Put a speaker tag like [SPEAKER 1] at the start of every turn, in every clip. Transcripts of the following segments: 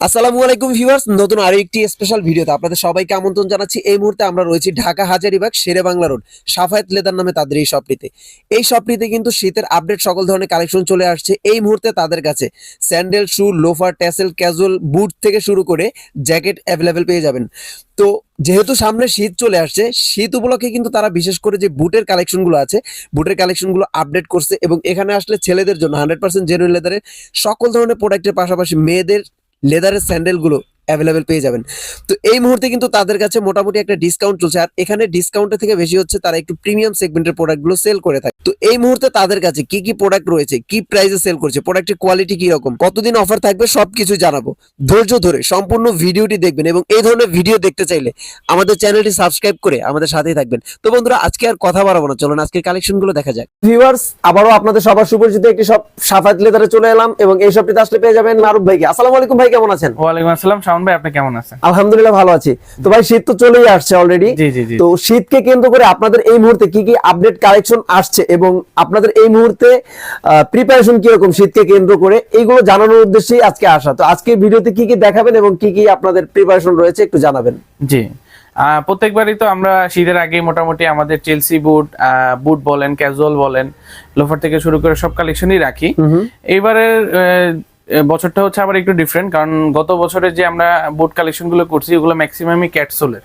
[SPEAKER 1] আসসালামু আলাইকুম ভিউয়ার্স, নতুন আরও একটি স্পেশাল ভিডিওতে আপনাদের সবাইকে আমন্ত্রণ জানাচ্ছি। এই মুহূর্তে আমরা রয়েছি ঢাকা হাজারিবাগ শেরে বাংলা রোড, সাফায়েত লেদার নামে তাদের এই শপটিতে এই শপটিতে কিন্তু শীতের আপডেট সকল ধরনের কালেকশন চলে আসছে। এই মুহূর্তে তাদের কাছে sandal shoe loafer tassel casual boot থেকে শুরু করে জ্যাকেট অ্যাভেলেবেল পেয়ে যাবেন। তো যেহেতু সামনে শীত চলে আসছে, শীত উপলক্ষে কিন্তু তারা বিশেষ করে যে বুটের কালেকশনগুলো আছে বুটের কালেকশনগুলো আপডেট করছে এবং এখানে আসলে ছেলেদের জন্য হান্ড্রেড পার্সেন্ট জেনুইন লেদারের সকল ধরনের প্রোডাক্টের পাশাপাশি মেয়েদের লেদারের স্যান্ডেলগুলো অ্যাভেলেবেল পেয়ে যাবেন। তো এই মুহূর্তে কিন্তু তাদের কাছে মোটামুটি একটা ডিসকাউন্ট চলছে। আর এখানে ডিসকাউন্টের থেকে বেশি হচ্ছে তারা একটু প্রিমিয়াম সেগমেন্টের প্রোডাক্টগুলো সেল করে থাকে। তো এই মুহূর্তে তাদের কাছে কি কি প্রোডাক্ট রয়েছে কি প্রাইসে সেল করছে প্রোডাক্টের কোয়ালিটি কি রকম কতদিন অফার থাকবে সবকিছু জানাব। ধৈর্য ধরে সম্পূর্ণ ভিডিওটি দেখবেন এবং এই ধরনের ভিডিও দেখতে চাইলে আমাদের চ্যানেলটি সাবস্ক্রাইব করে আমাদের সাথেই থাকবেন। তো বন্ধুরা আজকে আর কথা বাড়াবো না। চলুন আজকে কালেকশনগুলো দেখা যাক। ভিউয়ার্স আবারও আপনাদের সবার সুপরিচিত একটি সব সাফাত লেদারে চলে এলাম এবং এই সবটিতে আসলে পেয়ে যাবেন মারুফ ভাইকে। আসসালামু আলাইকুম ভাই কেমন আছেন?
[SPEAKER 2] ওয়ালাইকুম আসসালাম শাওন ভাই আপনি কেমন আছেন?
[SPEAKER 1] আলহামদুলিল্লাহ ভালো আছি। তো ভাই শীত তো চলেই আসছে অলরেডি
[SPEAKER 2] জি জি জি।
[SPEAKER 1] তো শীতকে কেন্দ্র করে আপনাদের এই মুহূর্তে কি কি আপডেট কালেকশন আসছে এবং আপনাদের এই মুহূর্তে প্রিপারেশন কীরকম শীতকে কেন্দ্র করে এইগুলো জানানোর উদ্দেশ্যেই আজকে আসা। তো আজকে ভিডিওতে কি কি দেখাবেন এবং কি কি আপনাদের প্রিপারেশন রয়েছে একটু জানাবেন।
[SPEAKER 2] জি। প্রত্যেকবারই তো আমরা শীতের আগে মোটামুটি আমাদের চেলসি বুট বুট বলেন ক্যাজুয়াল বলেন লোফার থেকে শুরু করে সব কালেকশনই রাখি। আহ, বছরটা হচ্ছে আবার একটু ডিফারেন্ট কারণ গত বছরে যে আমরা বুট কালেকশনগুলো করছি ওগুলো ম্যাক্সিমামই ক্যাট সোলের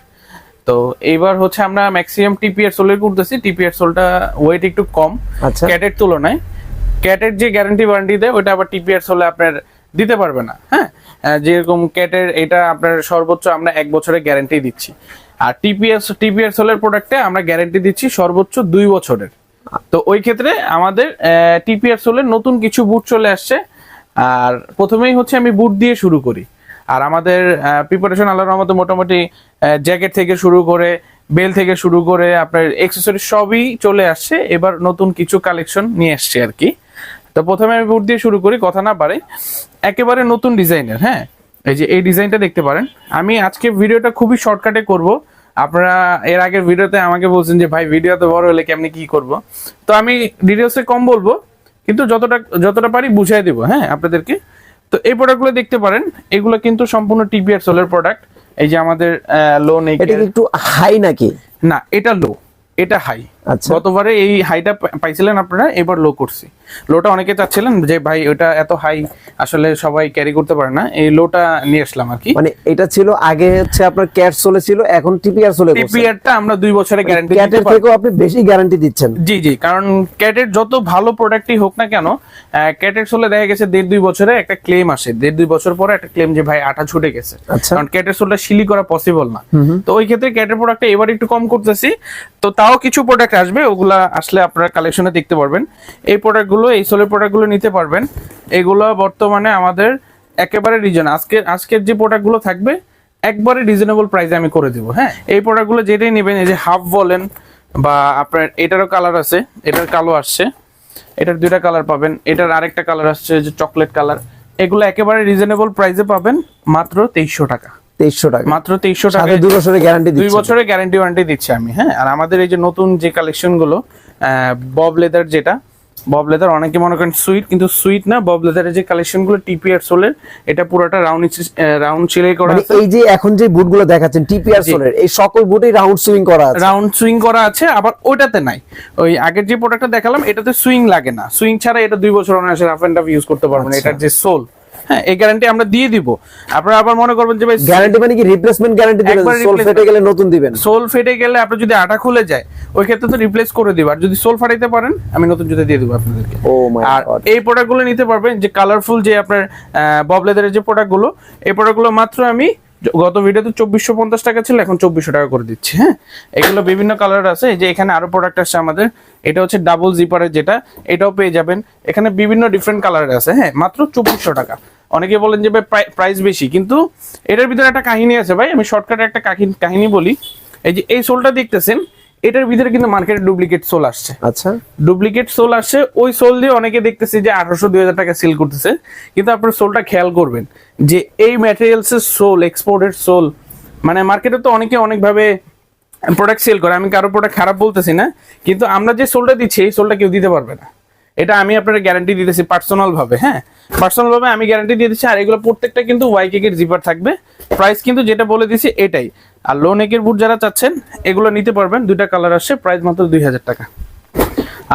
[SPEAKER 2] তো এইবার হচ্ছে আমরা ম্যাক্সিমাম টিপিআর সোলের করতেছি। টিপিআর সোলটা ওয়েট একটু কম।
[SPEAKER 1] আচ্ছা।
[SPEAKER 2] ক্যাটের তুলনায়। ক্যাটের যে গ্যারান্টি ওয়ারেন্টি দেয় ওটা আবার টিপিআর সোলে আপনার দিতে পারবে না হ্যাঁ? যেরকম ক্যাটের এটা আপনার সর্বোচ্চ আমরা এক বছরের গ্যারান্টি দিচ্ছি। আর টিপিএস টিপিআর সোলের প্রোডাক্টে আমরা গ্যারান্টি দিচ্ছি সর্বোচ্চ দুই বছরের। তো ওই ক্ষেত্রে আমাদের টিপিআর সোলের নতুন কিছু বুট চলে আসছে। আর প্রথমেই হচ্ছে আমি বুট দিয়ে শুরু করি। আর আমাদের প্রিপারেশন আল্লাহর রহমতে মোটামুটি জ্যাকেট থেকে শুরু করে বেল থেকে শুরু করে আপনার এক্সেসরি সবই চলে আসছে। এবার নতুন কিছু কালেকশন নিয়ে আসছে আর কি। তো প্রথমে আমি বুট দিয়ে শুরু করি, কথা না পারে একেবারে নতুন ডিজাইনের হ্যাঁ? এই যে এই ডিজাইনটা দেখতে পারেন। আমি আজকে ভিডিওটা খুবই শর্টকাটে করব। আপনারা এর আগের ভিডিওতে আমাকে বলছেন যে, ভাই ভিডিও তো বড় হলে কেমনি কি করব? তো আমি ডিটেলসে কম বলব। কিন্তু যতটা যতটা পারি বুঝাই দেবো হ্যাঁ আপনাদেরকে। তো এই প্রোডাক্টগুলো দেখতে পারেন এগুলো কিন্তু সম্পূর্ণ টিপিআর সোলের প্রোডাক্ট এই যে আমাদের লো নেই
[SPEAKER 1] এটা কি একটু হাই নাকি?
[SPEAKER 2] না এটা লো এটা হাই
[SPEAKER 1] আচ্ছা।
[SPEAKER 2] গতবারে এই হাইটা পাইছিলেন আপনারা এবার লো করছি। লোটা অনেকে চাচ্ছিলেন যে ভাই ওটা এত হাই আসলে সবাই ক্যারি করতে পারে না। এই লোটা নিয়ে আসলাম আর কি।
[SPEAKER 1] মানে এটা ছিল আগে হচ্ছে আপনার ক্যাট সোলে ছিল এখন টিপিআর সোলে
[SPEAKER 2] টিপিআরটা আমরা দুই বছরের গ্যারান্টি
[SPEAKER 1] ক্যাটের থেকেও আপনি বেশি গ্যারান্টি দিচ্ছেন।
[SPEAKER 2] জি জি কারণ ক্যাটের যত ভালো প্রোডাক্টই হোক না কেন ক্যাটের সোলে দেখা গেছে দেড় দুই বছরে একটা ক্লেম আসে। দেড় দুই বছর পরে একটা ক্লেম যে ভাই আঠা ছুটে গেছে।
[SPEAKER 1] আচ্ছা।
[SPEAKER 2] কারণ ক্যাটের সোলটা শিলি করা পসিবল না। তো ওই ক্ষেত্রে ক্যাটের প্রোডাক্টটা এবার একটু কম করতেছি। তো তাও কিছু প্রোডাক্ট আসবে ওগুলা আসলে আপনারা কালেকশনে দেখতে পারবেন। এই প্রোডাক্টগুলো এই সোলের প্রোডাক্টগুলো নিতে পারবেন। এগুলো বর্তমানে আমাদের একেবারে রিজন আজকে আজকের যে প্রোডাক্টগুলো থাকবে একবারে রিজনেবল প্রাইসে আমি করে দিব হ্যাঁ? এই প্রোডাক্টগুলো যেটাই নেবেন এই যে হাফ বলেন বা আপনার এটারও কালার আছে এটার কালো আসছে এটার দুইটা কালার পাবেন এটার আরেকটা কালার আসছে যে চকলেট কালার এগুলো একেবারে রিজনেবল প্রাইসে পাবেন মাত্র তেইশশো টাকা।
[SPEAKER 1] তেইশশো টাকা।
[SPEAKER 2] মাত্র তেইশশো টাকা।
[SPEAKER 1] দুই বছরের গ্যারান্টি
[SPEAKER 2] দুই বছরের গ্যারান্টি ওয়ারেন্টি দিচ্ছি আমি হ্যাঁ? আর আমাদের এই যে নতুন যে কালেকশনগুলো বব লেদার যেটা বব লেদার অনেকে মনে করেন সুইট কিন্তু সুইট না বব লেদারের যে কালেকশনগুলো টিপিআর সোলের এটা পুরোটা রাউন্ড রাউন্ড সিলে করা
[SPEAKER 1] মানে
[SPEAKER 2] আছে।
[SPEAKER 1] এই যে এখন যে বুটগুলো দেখাচ্ছেন টিপিআর সোলের এই সকল বুটেই রাউন্ড সুইং করা আছে।
[SPEAKER 2] রাউন্ড সুইং করা আছে আবার ওইটাতে নাই। ওই আগের যে প্রোডাক্টটা দেখালাম এটাতে সুইং লাগে না। সুইং ছাড়া এটা দুই বছর অনায়াসে রাফ এন্ড টাফ ইউজ করতে পারবেন
[SPEAKER 1] আচ্ছা।
[SPEAKER 2] এটার যে সোল হ্যাঁ এই গ্যারান্টি আমরা দিয়ে দিব। আপনারা আবার মনে করবেন যে ভাই
[SPEAKER 1] গ্যারান্টি মানে কি? রিপ্লেসমেন্ট গ্যারান্টি দিবেন সোল ফেটে গেলে নতুন দিবেন।
[SPEAKER 2] সোল ফেটে গেলে আপনার যদি আটা খুলে যায় ওই ক্ষেত্রে তো রিপ্লেস করে দিব। আর যদি সোল ফাটাইতে পারেন আমি নতুন জুতা দিয়ে দেবো আপনাদেরকে।
[SPEAKER 1] ও মাই
[SPEAKER 2] আর এই প্রোডাক্টগুলো নিতে পারবেন যে কালারফুল যে আপনার বব লেদারের যে প্রোডাক্টগুলো এই প্রোডাক্টগুলো মাত্র আমি গত ভিডিওতে চব্বিশশো পঞ্চাশ টাকা ছিল এখন চব্বিশশো টাকা করে দিচ্ছি হ্যাঁ? এগুলো বিভিন্ন কালার আছে যে এখানে আরও প্রোডাক্ট আছে আমাদের। এটা হচ্ছে ডাবল জিপারের যেটা এটাও পেয়ে যাবেন। এখানে বিভিন্ন ডিফারেন্ট কালারের আছে হ্যাঁ? মাত্র চব্বিশশো টাকা। অনেকে বলেন যে ভাই প্রাইস বেশি কিন্তু এটার ভিতরে একটা কাহিনী আছে ভাই আমি শর্টকাটে একটা কাহিনী- বলি। এই যে এই সোলটা দেখতেছেন এটার ভিতরে কিন্তু মার্কেটে ডুপ্লিকেট সোল আসছে।
[SPEAKER 1] আচ্ছা।
[SPEAKER 2] ডুপ্লিকেট সোল আসছে ওই সোল দিয়ে অনেকে দেখতেছে যে আঠারোশো দুই হাজার টাকা সেল করতেছে কিন্তু আপনার সোলটা খেয়াল করবেন যে এই ম্যাটেরিয়ালস এর সোল এক্সপোর্টেড সোল মানে মার্কেটে তো অনেকে অনেকভাবে প্রোডাক্ট সেল করে আমি কারও প্রোডাক্ট খারাপ বলতেছি না কিন্তু আমরা যে সোলটা দিচ্ছি এই সোলটা কেউ দিতে পারবে না। এটা আমি আপনার গ্যারান্টি দিতেছি পার্সোনাল ভাবে হ্যাঁ? পার্সোনাল ভাবে আমি গ্যারান্টি দিয়ে দিচ্ছি, আর এগুলো প্রত্যেকটা কিন্তু ওয়াই কেকের জিপার থাকবে। প্রাইস কিন্তু যেটা বলে দিছি এটাই। আর লো নেকের বুট যারা চাচ্ছেন, এগুলো নিতে পারবেন, দুইটা কালার আসছে প্রাইস মাত্র দুই হাজার টাকা।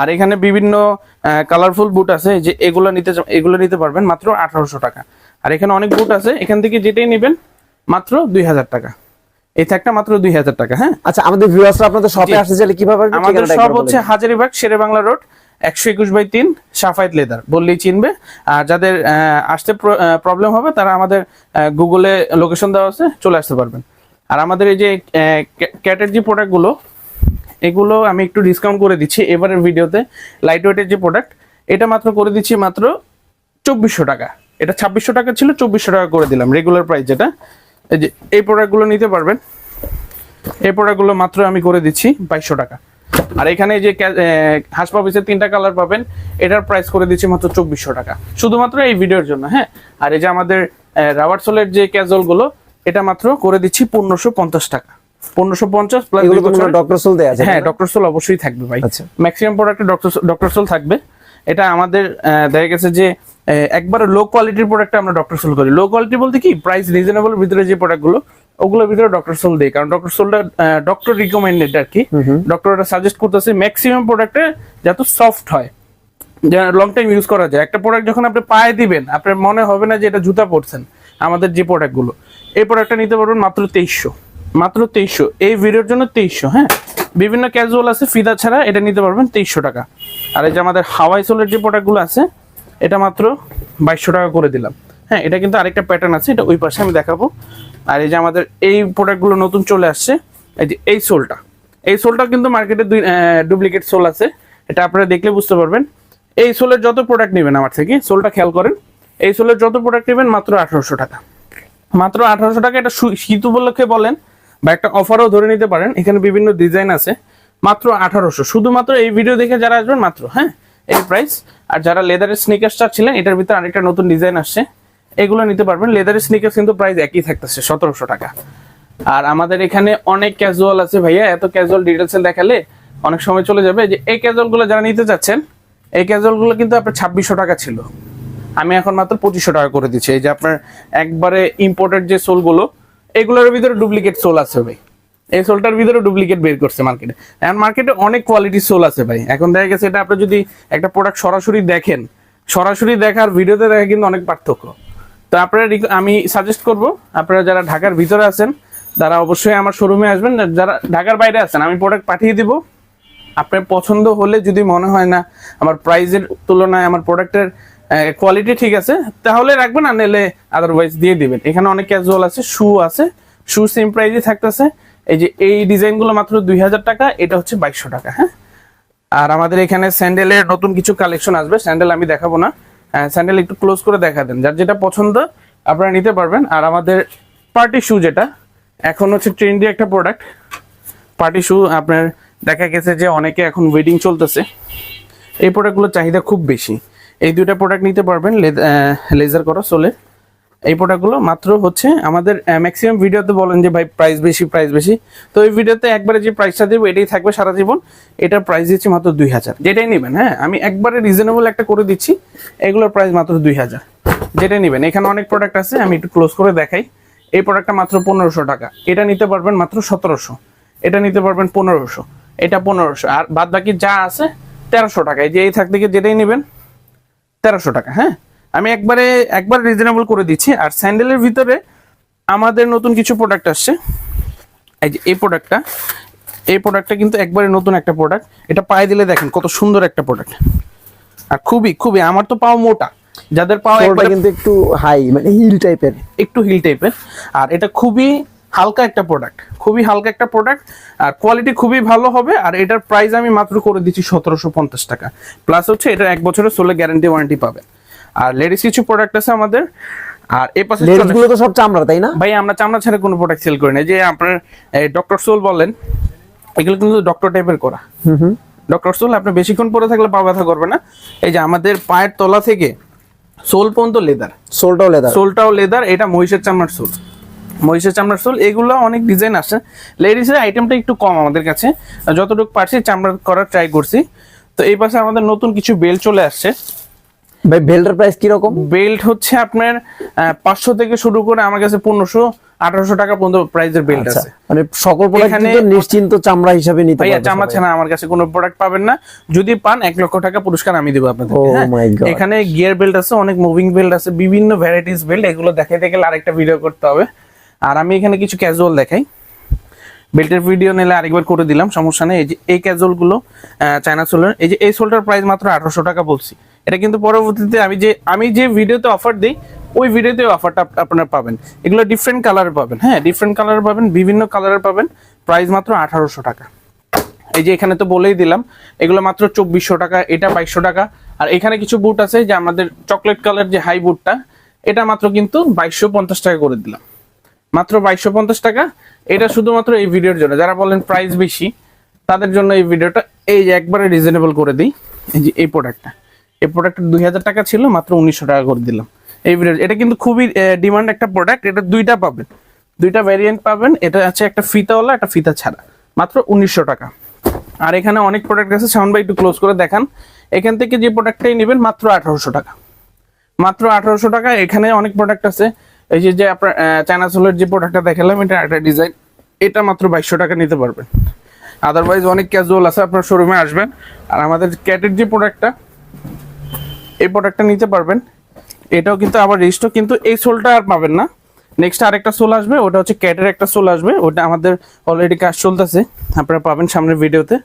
[SPEAKER 2] আর এখানে বিভিন্ন কালারফুল বুট আছে, যে এগুলো নিতে এগুলো নিতে পারবেন মাত্র আঠারোশো টাকা। আর এখানে অনেক বুট আছে, এখান থেকে যেটাই নেবেন, মাত্র দুই হাজার টাকা। এই থাকটা মাত্র দুই হাজার টাকা হ্যাঁ?
[SPEAKER 1] আচ্ছা আমাদের ভিউয়ার্সরা আপনাদের শপে আসতে চাইলে কীভাবে
[SPEAKER 2] আমাদের
[SPEAKER 1] ঠিকানাটা
[SPEAKER 2] সব হচ্ছে
[SPEAKER 1] দিন।
[SPEAKER 2] হাজারিবাগ শেরে বাংলা রোড একশো একুশ বাই তিন সাফাইত লেদার বললেই চিনবে। আর যাদের আসতে প্রবলেম হবে তারা আমাদের গুগলে লোকেশন দেওয়া আছে চলে আসতে পারবেন। আর আমাদের এই যে ক্যাটের যে প্রোডাক্টগুলো এগুলো আমি একটু ডিসকাউন্ট করে দিচ্ছি এবারের ভিডিওতে লাইট ওয়েটের যে প্রোডাক্ট এটা মাত্র করে দিচ্ছি মাত্র চব্বিশশো টাকা। এটা ছাব্বিশশো টাকা ছিল চব্বিশশো টাকা করে দিলাম রেগুলার প্রাইস যেটা। এই যে এই প্রোডাক্টগুলো নিতে পারবেন। এই প্রোডাক্টগুলো মাত্র আমি করে দিচ্ছি বাইশশো টাকা। আর এখানে যে হাঁস পাপিসের তিনটা কালার পাবেন এটার প্রাইস করে দিচ্ছি মাত্র চব্বিশশো টাকা। শুধুমাত্র এই ভিডিওর জন্য হ্যাঁ? আর এই যে আমাদের রাবার সোলের যে ক্যাজুয়ালগুলো এটা মাত্র করে দিচ্ছি পনেরোশো পঞ্চাশ টাকা। পনেরোশো পঞ্চাশ প্লাস
[SPEAKER 1] ডক্টর সোল দেয়া আছে
[SPEAKER 2] হ্যাঁ ডক্টর সোল অবশ্যই থাকবে ভাই। ম্যাক্সিমাম প্রোডাক্টে ডক্টর ডক্টর সোল থাকবে। এটা আমাদের দেখা গেছে যে একবার লো কোয়ালিটির প্রোডাক্ট আমরা ডক্টর সোল করি। লো কোয়ালিটি বলতে কি? প্রাইস রিজনেবল ভিতরে যে প্রোডাক্টগুলো ওগুলোর ভিতরে ডক্টর সোল দেই কারণ ডক্টর সোলটা ডক্টর রিকমেন্ডেড আর কি। ডক্টর এটা সাজেস্ট করতেছে ম্যাক্সিমাম প্রোডাক্টে যাতে সফট হয়। লং টাইম ইউজ করা যায়। একটা প্রোডাক্ট যখন আপনি পায়ে দিবেন আপনার মনে হবে না যে এটা জুতা পরছেন আমাদের যে প্রোডাক্টগুলো এই প্রোডাক্টটা নিতে পারবেন মাত্র তেইশশো। মাত্র তেইশশো। এই ভিডিওর জন্য তেইশশো হ্যাঁ? বিভিন্ন ক্যাজুয়াল আছে, ফিদা ছাড়া এটা নিতে পারবেন তেইশশো টাকা। আর এই যে আমাদের হাওয়াই সোলের যে প্রোডাক্টগুলো আছে, এটা মাত্র বাইশশো টাকা করে দিলাম। হ্যাঁ এটা কিন্তু আরেকটা প্যাটার্ন আছে, এটা ওই পাশে আমি দেখাবো। আর এই যে আমাদের এই প্রোডাক্টগুলো নতুন চলে আসছে, এই যে এই সোলটা এই সোলটা কিন্তু মার্কেটে দুই ডুপ্লিকেট সোল আছে। এটা আপনারা দেখলে বুঝতে পারবেন। এই সোলের যত প্রোডাক্ট নেবেন আমার থেকে সোলটা খেয়াল করেন, এই সোলের যত প্রোডাক্ট নেবেন মাত্র আঠারোশো টাকা। মাত্র আঠারোশো টাকা, এটা শীত উপলক্ষে বলেন বা একটা অফারও ধরে নিতে পারেন। এখানে বিভিন্ন ডিজাইন আছে। মাত্র আঠারোশো। শুধুমাত্র এই ভিডিও দেখে যারা আসবেন, মাত্র হ্যাঁ? এই প্রাইস আর যারা লেদারের স্নিকার্স চাচ্ছিলেন, এটার ভিতরে আরেকটা নতুন ডিজাইন আসছে। এগুলো নিতে পারবেন। লেদারের স্নিকার্স কিন্তু প্রাইস একই থাকতেছে, সতেরোশো টাকা। আর আমাদের এখানে অনেক ক্যাজুয়াল আছে ভাইয়া। এত ক্যাজুয়াল ডিটেলসে দেখালে অনেক সময় চলে যাবে। যে এই ক্যাজুয়ালগুলো যারা নিতে চাচ্ছেন, এই ক্যাজুয়ালগুলো কিন্তু আপনার ছাব্বিশশো টাকা ছিল। আমি এখন মাত্র পঁচিশশো টাকা করে দিচ্ছি। এই যে আপনার একবারে ইম্পোর্টেড যে সোলগুলো এগুলোর ভিতরে ডুপ্লিকেট সোল আছে ভাই। এই সোলটার ভিতরে ডুপ্লিকেট বের করছে মার্কেটে এখন মার্কেটে অনেক কোয়ালিটির সোল আছে ভাই। এখন দেখা গেছে এটা আপনি যদি একটা প্রোডাক্ট সরাসরি দেখেন, সরাসরি দেখার ভিডিওতে দেখা কিন্তু অনেক পার্থক্য। তো আপনারা আমি সাজেস্ট করব, আপনারা যারা ঢাকার ভিতরে আছেন, তারা অবশ্যই আমার শোরুমে আসবেন। যারা ঢাকার বাইরে আছেন, আমি প্রোডাক্ট পাঠিয়ে দিব। আপনার পছন্দ হলে যদি মনে হয় না, আমার প্রাইজের তুলনায় আমার প্রোডাক্টের কোয়ালিটি ঠিক আছে। তাহলে রাখবেন আর নিলে আদারওয়াইজ দিয়ে দিবেন। এখানে অনেক ক্যাজুয়াল আছে শু আছে। শু সেম প্রাইজে থাকতেছে। এই যে এই ডিজাইনগুলো মাত্র দুই হাজার টাকা, এটা হচ্ছে বাইশশো টাকা হ্যাঁ? আর আমাদের এখানে স্যান্ডেলের নতুন কিছু কালেকশন আসবে। স্যান্ডেল আমি দেখাবো না। স্যান্ডেল একটু ক্লোজ করে দেখা দেন। যার যেটা পছন্দ, আপনারা নিতে পারবেন। আর আমাদের পার্টি শু যেটা, এখন হচ্ছে ট্রেন্ডি একটা প্রোডাক্ট পার্টি শু আপনার দেখা গেছে যে অনেকে এখন ওয়েডিং চলতেছে। এই প্রোডাক্টগুলোর চাহিদা খুব বেশি। এই দুইটা প্রোডাক্ট নিতে পারবেন লেজার করা সোলে এই প্রোডাক্টগুলো মাত্র হচ্ছে আমাদের ম্যাক্সিমাম ভিডিওতে বলেন যে ভাই প্রাইস বেশি প্রাইস বেশি। তো এই ভিডিওতে একবারে যে প্রাইসটা দেবো, এটাই থাকবে সারা জীবন। এটার প্রাইস দিচ্ছি মাত্র দুই হাজার। যেটাই নেবেন হ্যাঁ আমি একবারে রিজনেবল একটা করে দিচ্ছি, এগুলোর প্রাইস মাত্র দুই হাজার। যেটাই নেবেন, এখানে অনেক প্রোডাক্ট আছে, আমি একটু ক্লোজ করে দেখাই। এই প্রোডাক্টটা মাত্র পনেরোশো টাকা। এটা নিতে পারবেন মাত্র সতেরোশো। এটা নিতে পারবেন পনেরোশো। এটা পনেরোশো। আর বাদ বাকি যা আছে, তেরোশো টাকা। এই যে এই থাক থেকে যেটাই নেবেন তেরোশো টাকা হ্যাঁ? আমি একবারে একবার রিজনেবল করে দিচ্ছি। আর স্যান্ডেলের ভিতরে আমাদের নতুন কিছু প্রোডাক্ট আসছে। এই যে এই প্রোডাক্টটা এই প্রোডাক্টটা কিন্তু একবারে নতুন একটা প্রোডাক্ট এটা পায়ে দিলে দেখেন কত সুন্দর একটা প্রোডাক্ট আর খুবই খুবই আমার তো পাও মোটা। যাদের পাও
[SPEAKER 1] কিন্তু একটু হাই মানে হিল টাইপের
[SPEAKER 2] একটু হিল টাইপের আর এটা খুবই হালকা একটা প্রোডাক্ট খুবই হালকা একটা প্রোডাক্ট আর কোয়ালিটি খুবই ভালো হবে আর এটার প্রাইস আমি মাত্র করে দিচ্ছি সতেরোশো পঞ্চাশ টাকা। প্লাস হচ্ছে এটা এক বছরের সোলে গ্যারান্টি ওয়ারেন্টি পাবে। আর লেডিস কিছু প্রোডাক্ট আছে আমাদের আর এই পাশে
[SPEAKER 1] লেন্সগুলো তো সব চামড়া তাই না?
[SPEAKER 2] ভাই আমরা চামড়া ছাড়া কোনো প্রোডাক্ট সেল করি না। যে আপনার ডক্টর সোল বলেন এগুলো কিন্তু ডক্টর টাইপের করা।
[SPEAKER 1] হুম হুম।
[SPEAKER 2] ডক্টর সোল আপনি বেশিক্ষণ পরে থাকলে পা ব্যথা করবে না। এই যে আমাদের পায়ের তলা থেকে সোল পর্যন্ত লেদার
[SPEAKER 1] সোলটাও লেদার
[SPEAKER 2] সোলটাও লেদার এটা মহিষের চামড়ার সোল মহিষের চামড়ার সোল এগুলো অনেক ডিজাইন আছে। লেডিসের আইটেমটা একটু কম আমাদের কাছে। যতটুকু পারছি চামড়া করার ট্রাই করছি। তো এই পাশে আমাদের নতুন কিছু বেল্ট চলে আসছে।
[SPEAKER 1] ভাই বেল্টের প্রাইস কি রকম
[SPEAKER 2] বেল্ট হচ্ছে আপনার পাঁচশো থেকে শুরু করে আমার কাছে পনেরোশো আঠারোশো টাকা পর্যন্ত প্রাইসের বেল্ট
[SPEAKER 1] আচ্ছা
[SPEAKER 2] আছে।
[SPEAKER 1] মানে সকল প্রোডাক্ট নিশ্চিন্ত চামড়া হিসাবে নিতে
[SPEAKER 2] ভাইয়া
[SPEAKER 1] পারবে
[SPEAKER 2] চামড়া। ছাড়া আমার কাছে কোনো প্রোডাক্ট পাবেন না। যদি পান এক লক্ষ টাকা পুরস্কার আমি দেবো আপনাদের
[SPEAKER 1] Oh God.
[SPEAKER 2] এখানে গিয়ার বেল্ট আছে অনেক মুভিং বেল্ট আছে বিভিন্ন ভ্যারাইটিস বেল্ট এগুলো দেখাইতে গেলে আরেকটা ভিডিও করতে হবে। আর আমি এখানে কিছু ক্যাজুয়াল দেখাই। বেল্টের ভিডিও নিলে আরেকবার করে দিলাম, সমস্যা নেই। এই যে, এই ক্যাজুয়ালগুলো চায়না সোলের এই যে, এই সোলটার প্রাইস মাত্র আঠারোশো টাকা বলছি। এটা কিন্তু পরবর্তীতে আমি যে আমি যে ভিডিওতে অফার দিই, ওই ভিডিওতে অফারটা আপনারা পাবেন। এগুলো ডিফারেন্ট কালার পাবেন হ্যাঁ ডিফারেন্ট কালার পাবেন, বিভিন্ন কালারের পাবেন। প্রাইস মাত্র আঠারোশো টাকা। এই যে, এখানে তো বলেই দিলাম, এগুলো মাত্র চব্বিশশো টাকা, এটা বাইশশো টাকা। আর এখানে কিছু বুট আছে, যে আমাদের চকলেট কালার যে হাই বুটটা এটা মাত্র কিন্তু বাইশশো পঞ্চাশ টাকা করে দিলাম। মাত্র বাইশশো পঞ্চাশ টাকা। এটা শুধুমাত্র এই ভিডিওর জন্য। যারা বলেন প্রাইস বেশি, তাদের জন্য এই ভিডিওটা এই যে একবারে রিজনেবল করে দিই। এই যে এই প্রোডাক্টটা এই প্রোডাক্টটা দুই হাজার টাকা ছিল, মাত্র উনিশশো টাকা করে দিলাম। এই ভিডিও এটা কিন্তু খুবই ডিমান্ড একটা প্রোডাক্ট এটা দুইটা পাবেন। দুইটা ভ্যারিয়েন্ট পাবেন। এটা আছে একটা ফিতাওয়ালা, একটা ফিতা ছাড়া। মাত্র উনিশশো টাকা। আর এখানে অনেক প্রোডাক্ট আছে। সাউন্ড বাই একটু ক্লোজ করে দেখান। এখান থেকে যে প্রোডাক্টটাই নেবেন, মাত্র আঠারোশো টাকা। মাত্র আঠারোশো টাকা। এখানে অনেক প্রোডাক্ট আছে। এই যে আপনার চায়না সোলের যে প্রোডাক্টটা দেখালাম, এটা একটা ডিজাইন এটা মাত্র বাইশশো টাকা নিতে পারবেন। আদারওয়াইজ অনেক ক্যাজুয়াল আছে, আপনার শোরুমে আসবেন। আর আমাদের ক্যাটের যে প্রোডাক্টটা এই প্রোডাক্টটা নিতে পারবেন। এটাও কিন্তু আবার রেজিস্টার কিন্তু এই সোলটা আর পাবেন না। নেক্সট আরেকটা সোল আসবে, ওটা হচ্ছে ক্যাটের একটা সোল আসবে। ওটা আমাদের অলরেডি কাজ চলতেছে। আপনারা পাবেন সামনের ভিডিওতে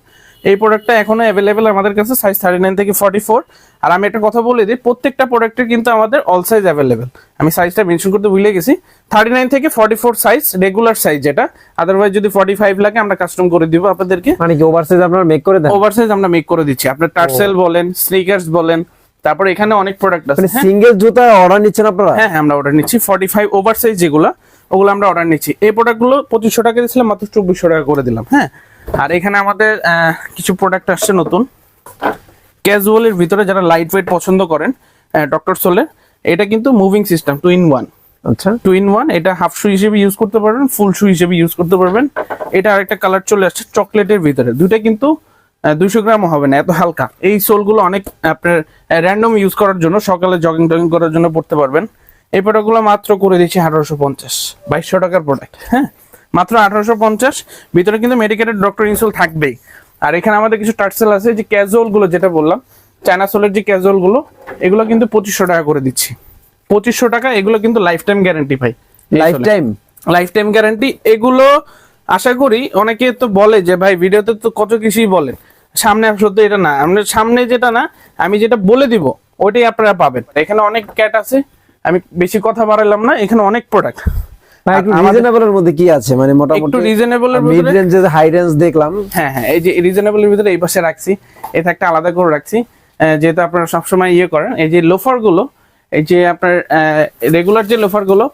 [SPEAKER 2] এই প্রোডাক্টটা এখনও অ্যাভেলেবেল আমাদের কাছে সাইজ থার্টি নাইন থেকে ফর্টি ফোর আর আমি একটা কথা বলে দিই প্রত্যেকটা প্রোডাক্টের কিন্তু আমাদের অল সাইজ অ্যাভেলেবেল আমি সাইজটা মেনশন করতে ভুলে গেছি। থার্টি নাইন থেকে forty four size regular size যেটা। আদারওয়াইজ যদি ফর্টি ফাইভ লাগে আমরা কাস্টম করে দিব আপনাদেরকে।
[SPEAKER 1] মানে কি ওভার সাইজ আপনারা মেক করে দেন?
[SPEAKER 2] ওভারসাইজ আমরা মেক করে দিচ্ছি। আপনার টার্সেল বলেন স্নিকার্স বলেন তারপরে এখানে অনেক প্রোডাক্ট আছে।
[SPEAKER 1] মানে
[SPEAKER 2] হ্যাঁ।
[SPEAKER 1] সিঙ্গেল জুতা অর্ডার নিচ্ছেন আপনারা?
[SPEAKER 2] হ্যাঁ হ্যাঁ, আমরা অর্ডার নিচ্ছি। ফর্টি ফাইভ ওভার সাইজ যেগুলো ওগুলো আমরা অর্ডার নিচ্ছি। এই প্রোডাক্টগুলো পঁচিশশো টাকা দিয়েছিলাম মাত্র চব্বিশশো টাকা করে দিলাম। হ্যাঁ আর এখানে আমাদের কিছু প্রোডাক্ট আসছে নতুন। ক্যাজুয়ালের ভিতরে যারা লাইট ওয়েট পছন্দ করেন ডক্টর সোলের এটা কিন্তু moving system two in one
[SPEAKER 1] আচ্ছা।
[SPEAKER 2] টু ইন ওয়ান এটা হাফ শু হিসেবে ইউজ করতে পারবেন ফুল শু হিসেবে ইউজ করতে পারবেন। এটা আরেকটা কালার চলে আসছে চকলেটের ভিতরে। দুইটা কিন্তু দুইশো গ্রামও হবে না এত হালকা। এই সোলগুলো অনেক আপনার র্যান্ডম ইউজ করার জন্য সকালে জগিং টগিং করার জন্য পড়তে পারবেন। এই প্রোডাক্টগুলো মাত্র করে দিচ্ছি আঠারোশো পঞ্চাশ বাইশশো টাকার প্রোডাক্ট হ্যাঁ? মাত্র আঠারোশো পঞ্চাশ। ভিতরে কিন্তু মেডিকেটেড ডক্টর ইনসোল থাকবেই। আর এখানে আমাদের কিছু টার্সেল আছে যে ক্যাজুয়ালগুলো যেটা বললাম চায়না সোলের যে ক্যাজুয়ালগুলো এগুলো কিন্তু পঁচিশশো টাকা করে দিচ্ছি। পঁচিশশো টাকা এগুলো কিন্তু লাইফ টাইম গ্যারান্টি ভাই।
[SPEAKER 1] Life time
[SPEAKER 2] life time guarantee এগুলো আশা করি অনেকে তো বলে যে ভাই ভিডিওতে তো কত কিছুই বলে। সামনে তো এটা না। আমরা সামনে যেটা না আমি যেটা বলে দিব ওইটাই আপনারা পাবেন। এখানে অনেক ক্যাট আছে আমি বেশি কথা বাড়ালাম না এখানে অনেক প্রোডাক্ট
[SPEAKER 1] ভাই একটু রিজনেবলের মধ্যে কি আছে? মানে
[SPEAKER 2] একটু
[SPEAKER 1] মোটামুটি মিড রেঞ্জে হাই রেঞ্জ দেখলাম।
[SPEAKER 2] হ্যাঁ হ্যাঁ এই যে রিজনেবলের ভিতরে এই পাশে রাখছি। এটা একটা আলাদা করে রাখছি। যেহেতু আপনারা সবসময় ইয়ে করেন এই যে লোফারগুলো এই যে আপনার রেগুলার যে লোফারগুলো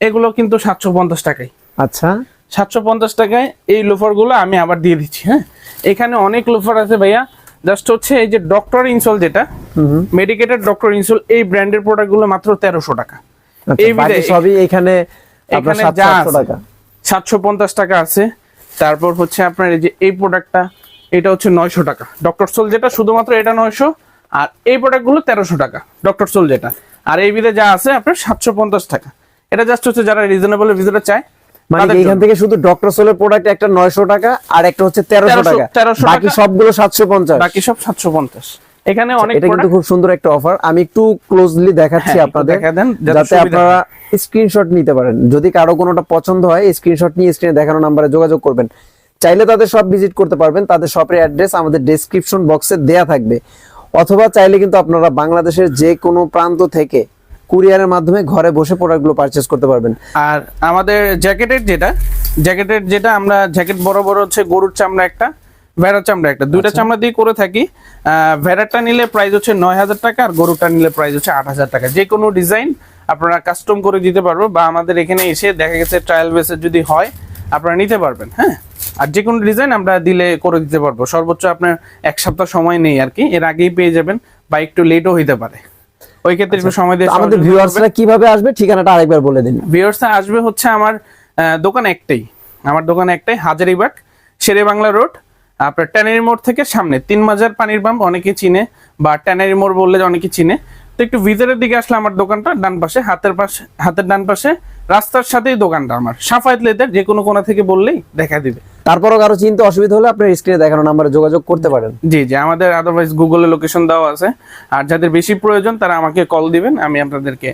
[SPEAKER 2] এগুলো কিন্তু সাতশো পঞ্চাশ টাকাই
[SPEAKER 1] আচ্ছা।
[SPEAKER 2] সাতশো পঞ্চাশ টাকায় এই লোফারগুলো আমি আবার দিয়ে দিচ্ছি হ্যাঁ? এখানে অনেক লোফার আছে ভাইয়া। জাস্ট হচ্ছে এই যে ডক্টর ইনসোল যেটা মেডিকেটেড ডক্টর ইনসোল এই ব্র্যান্ডের প্রোডাক্টগুলো মাত্র তেরোশো টাকা।
[SPEAKER 1] আচ্ছা,
[SPEAKER 2] এই
[SPEAKER 1] সবই এখানে
[SPEAKER 2] এখানে যা
[SPEAKER 1] টাকা।
[SPEAKER 2] সাতশো পঞ্চাশ টাকা আছে। তারপর হচ্ছে আপনার এই যে এই প্রোডাক্টটা এটা হচ্ছে নয়শো টাকা। ডক্টর সোল যেটা শুধুমাত্র এটা নয়শো আর এই প্রোডাক্টগুলো তেরোশো টাকা ডক্টর সোল যেটা। আর এই বিধে যা আছে আপনার সাতশো পঞ্চাশ টাকা। এটা জাস্ট হচ্ছে যারা রিজনেবল ভিতরে চায়
[SPEAKER 1] মানে এখান থেকে শুধু ডক্টর সোলের প্রোডাক্ট একটা নয়শো টাকা আর একটা হচ্ছে তেরোশো
[SPEAKER 2] 1300
[SPEAKER 1] টাকা?
[SPEAKER 2] 1300
[SPEAKER 1] বাকি। সবগুলো সাতশো পঞ্চাশ।
[SPEAKER 2] বাকি সব সাতশো পঞ্চাশ। এখানে অনেক
[SPEAKER 1] এটা কিন্তু খুব সুন্দর একটা অফার আমি একটু ক্লোজলি দেখাচ্ছি
[SPEAKER 2] হ্যাঁ,
[SPEAKER 1] আপনাদের
[SPEAKER 2] যাতে
[SPEAKER 1] আপনারা স্ক্রিনশট নিতে পারেন। যদি কারও কোনোটা পছন্দ হয় স্ক্রিনশট নিয়ে স্ক্রিনে দেখানো নাম্বারে যোগাযোগ করবেন। চাইলে তাদের সব ভিজিট করতে পারবেন। তাদের শপের অ্যাড্রেস আমাদের ডেসক্রিপশন বক্সে দেয়া থাকবে। অথবা চাইলে কিন্তু আপনারা বাংলাদেশের যে কোনো প্রান্ত থেকে কুরিয়ারের মাধ্যমে ঘরে বসে প্রোডাক্টগুলো পারচেজ করতে পারবেন।
[SPEAKER 2] আর আমাদের জ্যাকেটের যেটা জ্যাকেটের যেটা আমরা জ্যাকেট বড় বড় হচ্ছে গরুর চামড়া একটা। ভেড়ার চামড়া একটা। দুইটা
[SPEAKER 1] আচ্ছা।
[SPEAKER 2] চামড়া দিয়ে করে থাকি। আহ, ভেড়ারটা নিলে প্রাইস হচ্ছে নয় হাজার টাকা আর গরুটা নিলে প্রাইস হচ্ছে আট হাজার টাকা। যে কোনো ডিজাইন আপনারা কাস্টম করে দিতে পারব বা আমাদের এখানে এসে দেখা গেছে ট্রায়াল বেসে যদি হয় আপনারা নিতে পারবেন হ্যাঁ? আর যে কোনো ডিজাইন আমরা দিলে করে দিতে পারব। সর্বোচ্চ আপনার এক সপ্তাহ সময় নেই আর কি। এর আগেই পেয়ে যাবেন বা একটু লেটও হইতে পারে। ওই ক্ষেত্রে একটু সময় দিয়ে
[SPEAKER 1] আমাদের ভিউয়ার্সরা কীভাবে আসবে? ঠিকানাটা আরেকবার বলে দিন।
[SPEAKER 2] ভিউয়ার্সরা আসবে হচ্ছে আমার দোকান একটাই। আমার দোকান একটাই হাজারিবাগ শেরে বাংলা রোড আপনার ট্যানারি মোড় থেকে সামনে, তিন মাজার পানির পাম্প অনেকে চিনে, বা ট্যানারি মোড় বললে অনেকে চিনে। তো একটু ভিতরের দিকে আসলে আমার দোকানটা, ডান পাশে, হাতের পাশে, হাতের ডান পাশে, রাস্তার সাথেই দোকানটা আমার। সাফায়েত লেদার, যে কোনো কোনা থেকে বললেই দেখা দিবে।
[SPEAKER 1] তারপরও কারও চিনতে অসুবিধা হলে আপনার স্ক্রিনে দেখানো নাম্বারে যোগাযোগ করতে পারেন।
[SPEAKER 2] জি জি আমাদের আদারওয়াইজ গুগলে লোকেশন দেওয়া আছে। আর যাদের বেশি প্রয়োজন তারা আমাকে কল দিবেন আমি আপনাদেরকে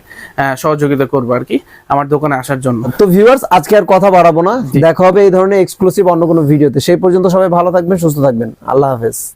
[SPEAKER 2] সহযোগিতা করব আর কি আমার দোকানে আসার জন্য।
[SPEAKER 1] তো ভিউয়ার্স আজকে আর কথা বাড়াবো না। দেখা হবে এই ধরনের এক্সক্লুসিভ অন্য কোনো ভিডিওতে সেই পর্যন্ত সবাই ভালো থাকবেন সুস্থ থাকবেন। আল্লাহ হাফেজ।